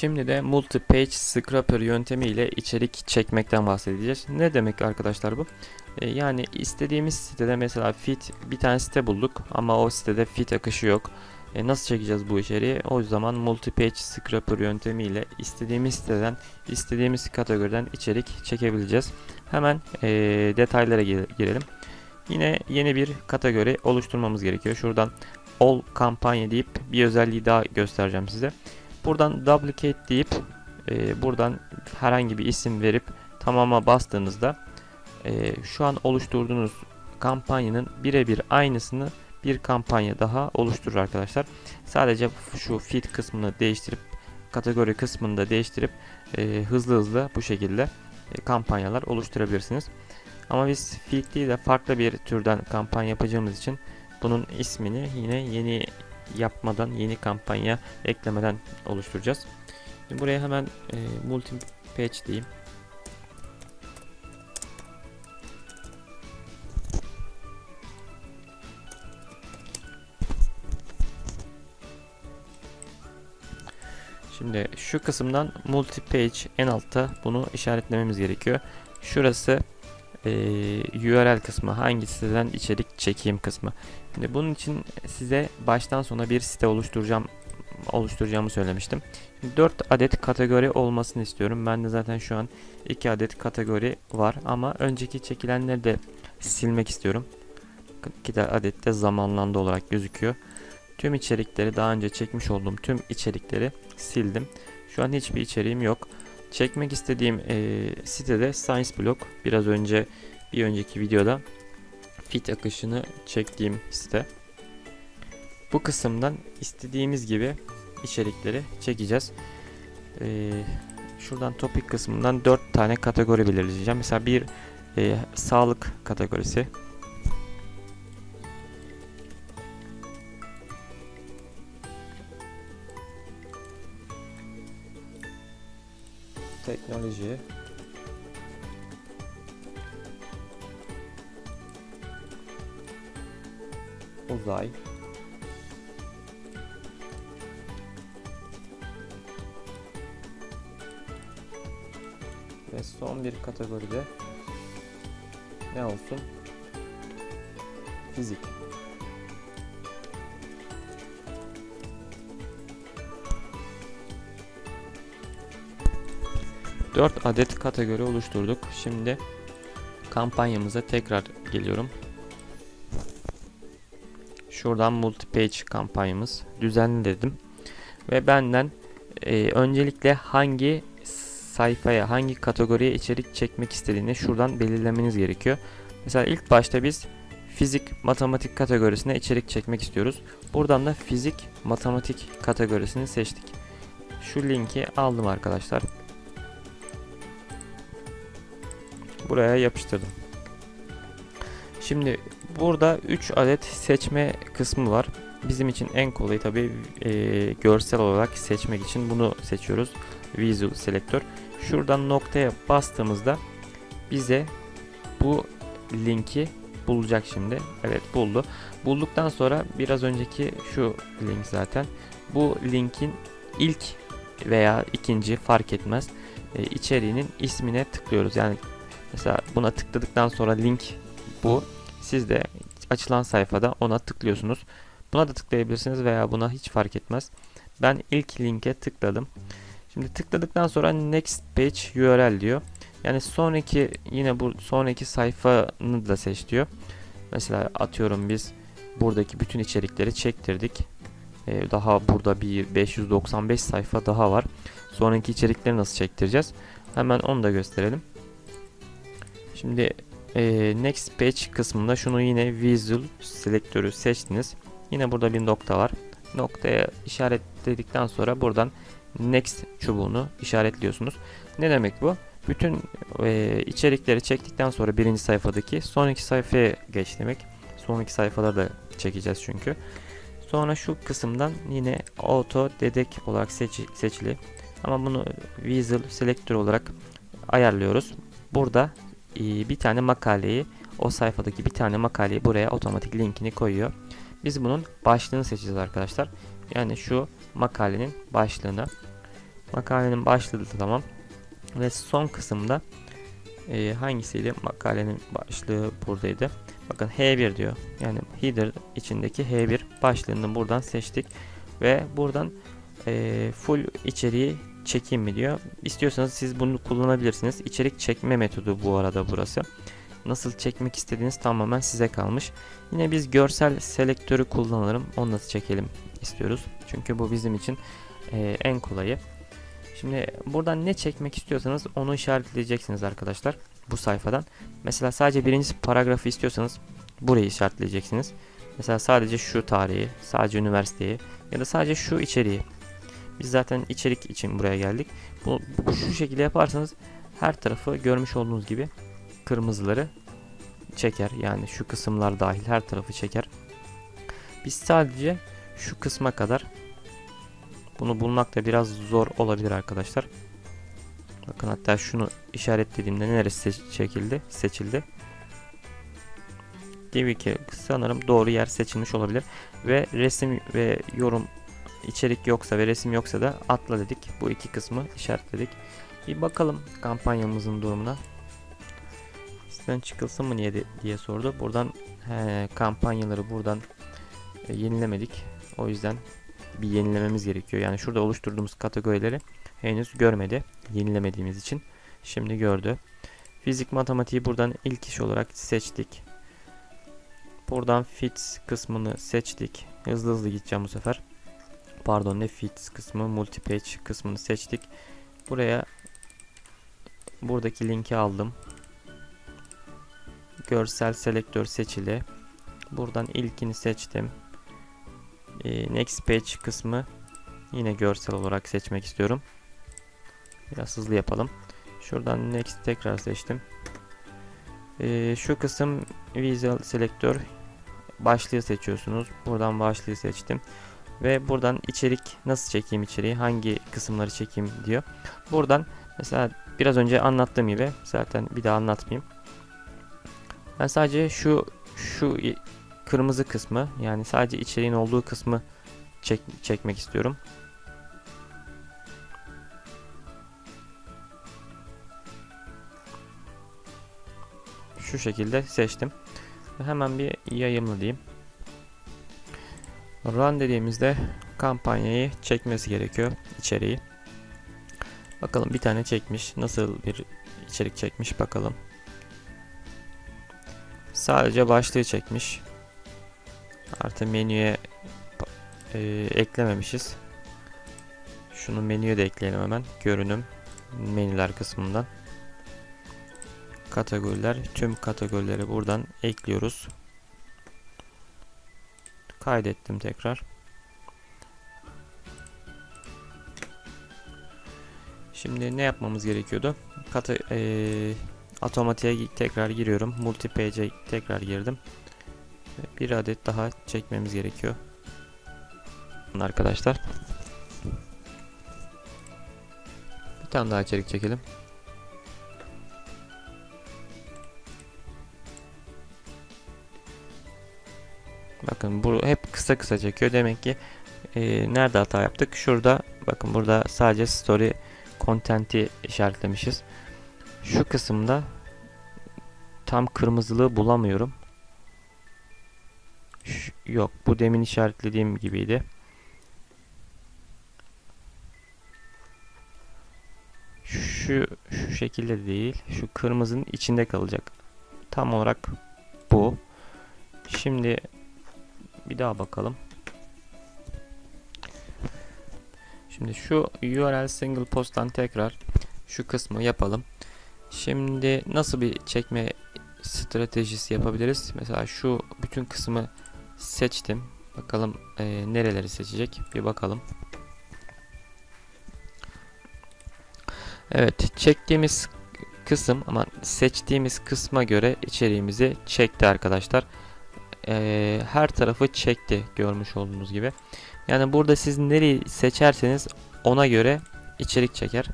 Şimdi de multi-page scraper yöntemi ile içerik çekmekten bahsedeceğiz. Ne demek arkadaşlar bu? Ee, yani istediğimiz sitede mesela fit bir tane site bulduk ama o sitede fit akışı yok. E, nasıl çekeceğiz bu içeriği? O zaman multi-page scraper yöntemi ile istediğimiz siteden, istediğimiz kategoriden içerik çekebileceğiz. Hemen e, detaylara gir- girelim. Yine yeni bir kategori oluşturmamız gerekiyor. Şuradan all kampanya deyip bir özelliği daha göstereceğim size. Buradan duplicate deyip e, buradan herhangi bir isim verip tamama bastığınızda e, şu an oluşturduğunuz kampanyanın birebir aynısını bir kampanya daha oluşturur arkadaşlar. Sadece şu feed kısmını değiştirip kategori kısmını da değiştirip e, hızlı hızlı bu şekilde e, kampanyalar oluşturabilirsiniz. Ama biz feed değil de farklı bir türden kampanya yapacağımız için bunun ismini yine yeni yapmadan yeni kampanya eklemeden oluşturacağız. Şimdi buraya hemen e, multi page diyeyim. Şimdi şu kısımdan multi page en altta bunu işaretlememiz gerekiyor. Şurası e, URL kısmı hangi siteden içerik çekeyim kısmı. Şimdi bunun için size baştan sona bir site oluşturacağım oluşturacağımı söylemiştim. 4 adet kategori olmasını istiyorum. Ben de zaten şu an 2 adet kategori var ama önceki çekilenleri de silmek istiyorum. 2 adet de zamanlandı olarak gözüküyor. Tüm içerikleri daha önce çekmiş olduğum tüm içerikleri sildim. Şu an hiçbir içeriğim yok. Çekmek istediğim e, sitede Science Blog. Biraz önce bir önceki videoda fit akışını çektiğim site. Bu kısımdan istediğimiz gibi içerikleri çekeceğiz. Ee, şuradan topik kısmından 4 tane kategori belirleyeceğim. Mesela bir e, sağlık kategorisi. Teknoloji. Uzay. Ve son bir kategoride ne olsun? Fizik. Dört adet kategori oluşturduk. Şimdi kampanyamıza tekrar geliyorum. Şuradan multi-page kampanyamız düzenli dedim. Ve benden e, öncelikle hangi sayfaya, hangi kategoriye içerik çekmek istediğini şuradan belirlemeniz gerekiyor. Mesela ilk başta biz fizik, matematik kategorisine içerik çekmek istiyoruz. Buradan da fizik, matematik kategorisini seçtik. Şu linki aldım arkadaşlar. Buraya yapıştırdım. Şimdi burada 3 adet seçme kısmı var. Bizim için en kolayı tabi e, görsel olarak seçmek için bunu seçiyoruz. Visual Selector. Şuradan noktaya bastığımızda bize bu linki bulacak şimdi. Evet buldu. Bulduktan sonra biraz önceki şu link zaten. Bu linkin ilk veya ikinci fark etmez e, içeriğinin ismine tıklıyoruz. Yani mesela buna tıkladıktan sonra link bu. Siz de açılan sayfada ona tıklıyorsunuz. Buna da tıklayabilirsiniz veya buna hiç fark etmez. Ben ilk linke tıkladım. Şimdi tıkladıktan sonra next page URL diyor. Yani sonraki yine bu sonraki sayfanı da seç diyor. Mesela atıyorum biz buradaki bütün içerikleri çektirdik. Ee, daha burada bir 595 sayfa daha var. Sonraki içerikleri nasıl çektireceğiz? Hemen onu da gösterelim. Şimdi e, next page kısmında şunu yine visual selektörü seçtiniz. Yine burada bir nokta var. Noktaya işaretledikten sonra buradan next çubuğunu işaretliyorsunuz. Ne demek bu? Bütün e, içerikleri çektikten sonra birinci sayfadaki sonraki sayfaya geç demek. Sonraki sayfaları da çekeceğiz çünkü. Sonra şu kısımdan yine auto dedek olarak seç, seçili. Ama bunu visual selektör olarak ayarlıyoruz. Burada bir tane makaleyi o sayfadaki bir tane makaleyi buraya otomatik linkini koyuyor. Biz bunun başlığını seçeceğiz arkadaşlar. Yani şu makalenin başlığını Makalenin başlığı da tamam. Ve son kısımda e, hangisiydi? Makalenin başlığı buradaydı. Bakın H1 diyor. Yani header içindeki H1 başlığını buradan seçtik. Ve buradan e, full içeriği çekeyim mi diyor. İstiyorsanız siz bunu kullanabilirsiniz. İçerik çekme metodu bu arada burası. Nasıl çekmek istediğiniz tamamen size kalmış. Yine biz görsel selektörü kullanalım. Onu nasıl çekelim istiyoruz. Çünkü bu bizim için e, en kolayı. Şimdi buradan ne çekmek istiyorsanız onu işaretleyeceksiniz arkadaşlar. Bu sayfadan. Mesela sadece birinci paragrafı istiyorsanız burayı işaretleyeceksiniz. Mesela sadece şu tarihi, sadece üniversiteyi ya da sadece şu içeriği. Biz zaten içerik için buraya geldik. Bu, bu şu şekilde yaparsanız her tarafı görmüş olduğunuz gibi kırmızıları çeker. Yani şu kısımlar dahil her tarafı çeker. Biz sadece şu kısma kadar bunu bulmak da biraz zor olabilir arkadaşlar. Bakın hatta şunu işaretlediğimde neresi çekildi, seçildi. Gibi ki sanırım doğru yer seçilmiş olabilir. Ve resim ve yorum içerik yoksa ve resim yoksa da atla dedik. Bu iki kısmı işaretledik. Bir bakalım kampanyamızın durumuna. Sizden çıkılsın mı niye diye sordu. Buradan he, kampanyaları buradan e, yenilemedik. O yüzden bir yenilememiz gerekiyor. Yani şurada oluşturduğumuz kategorileri henüz görmedi. Yenilemediğimiz için. Şimdi gördü. Fizik matematiği buradan ilk iş olarak seçtik. Buradan fits kısmını seçtik. Hızlı hızlı gideceğim bu sefer. Pardon ne fits kısmı multipage kısmını seçtik. Buraya buradaki linki aldım. Görsel selektör seçili. Buradan ilkini seçtim. Ee, next page kısmı yine görsel olarak seçmek istiyorum. Biraz hızlı yapalım. Şuradan next tekrar seçtim. Ee, şu kısım visual selektör başlığı seçiyorsunuz. Buradan başlığı seçtim. Ve buradan içerik nasıl çekeyim içeriği hangi kısımları çekeyim diyor. Buradan mesela biraz önce anlattığım gibi zaten bir daha anlatmayayım. Ben sadece şu şu kırmızı kısmı yani sadece içeriğin olduğu kısmı çek, çekmek istiyorum. Şu şekilde seçtim. Hemen bir yayımlı diyeyim. Run dediğimizde kampanyayı çekmesi gerekiyor içeriği. Bakalım bir tane çekmiş. Nasıl bir içerik çekmiş bakalım. Sadece başlığı çekmiş. Artı menüye e, eklememişiz. Şunu menüye de ekleyelim hemen. Görünüm menüler kısmından. Kategoriler. Tüm kategorileri buradan ekliyoruz. Kaydettim tekrar. Şimdi ne yapmamız gerekiyordu? Kata, e, otomatiğe tekrar giriyorum. Multipage'e tekrar girdim. Bir adet daha çekmemiz gerekiyor. Arkadaşlar. Bir tane daha içerik çekelim. Bakın bu hep kısa kısa çekiyor. Demek ki e, nerede hata yaptık? Şurada bakın burada sadece story content'i işaretlemişiz. Şu kısımda tam kırmızılığı bulamıyorum. Ş yok bu demin işaretlediğim gibiydi. Şu, şu şekilde değil. Şu kırmızının içinde kalacak. Tam olarak bu. Şimdi bir daha bakalım. Şimdi şu URL single post'tan tekrar şu kısmı yapalım. Şimdi nasıl bir çekme stratejisi yapabiliriz? Mesela şu bütün kısmı seçtim. Bakalım e, nereleri seçecek? Bir bakalım. Evet, çektiğimiz kısım ama seçtiğimiz kısma göre içeriğimizi çekti arkadaşlar e, her tarafı çekti görmüş olduğunuz gibi. Yani burada siz nereyi seçerseniz ona göre içerik çeker.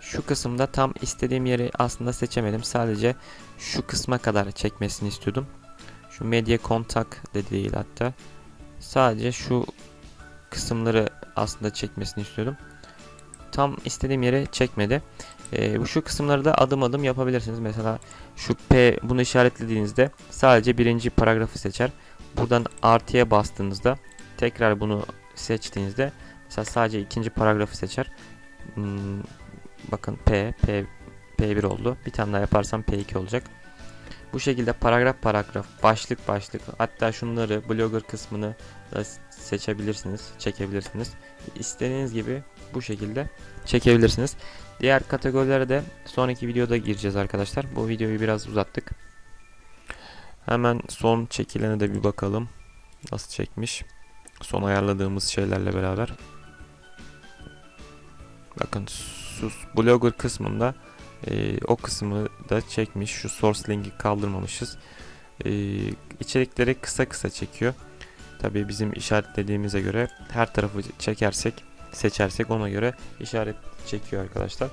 Şu kısımda tam istediğim yeri aslında seçemedim. Sadece şu kısma kadar çekmesini istiyordum. Şu medya kontak de değil hatta. Sadece şu kısımları aslında çekmesini istiyordum. tam istediğim yere çekmedi. Bu şu kısımları da adım adım yapabilirsiniz. Mesela şu P bunu işaretlediğinizde sadece birinci paragrafı seçer. Buradan artıya bastığınızda tekrar bunu seçtiğinizde mesela sadece ikinci paragrafı seçer. Hmm, bakın P, P, P1 oldu. Bir tane daha yaparsam P2 olacak. Bu şekilde paragraf paragraf, başlık başlık, hatta şunları blogger kısmını da seçebilirsiniz, çekebilirsiniz. İstediğiniz gibi bu şekilde çekebilirsiniz. Diğer kategorilere de sonraki videoda gireceğiz arkadaşlar. Bu videoyu biraz uzattık. Hemen son çekilene de bir bakalım. Nasıl çekmiş. Son ayarladığımız şeylerle beraber. Bakın sus blogger kısmında e, o kısmı da çekmiş. Şu source linki kaldırmamışız. E, içerikleri kısa kısa çekiyor. Tabii bizim işaretlediğimize göre her tarafı çekersek, seçersek ona göre işaret çekiyor arkadaşlar.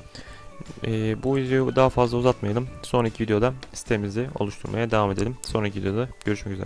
E, bu videoyu daha fazla uzatmayalım. Sonraki videoda sitemizi oluşturmaya devam edelim. Sonraki videoda görüşmek üzere.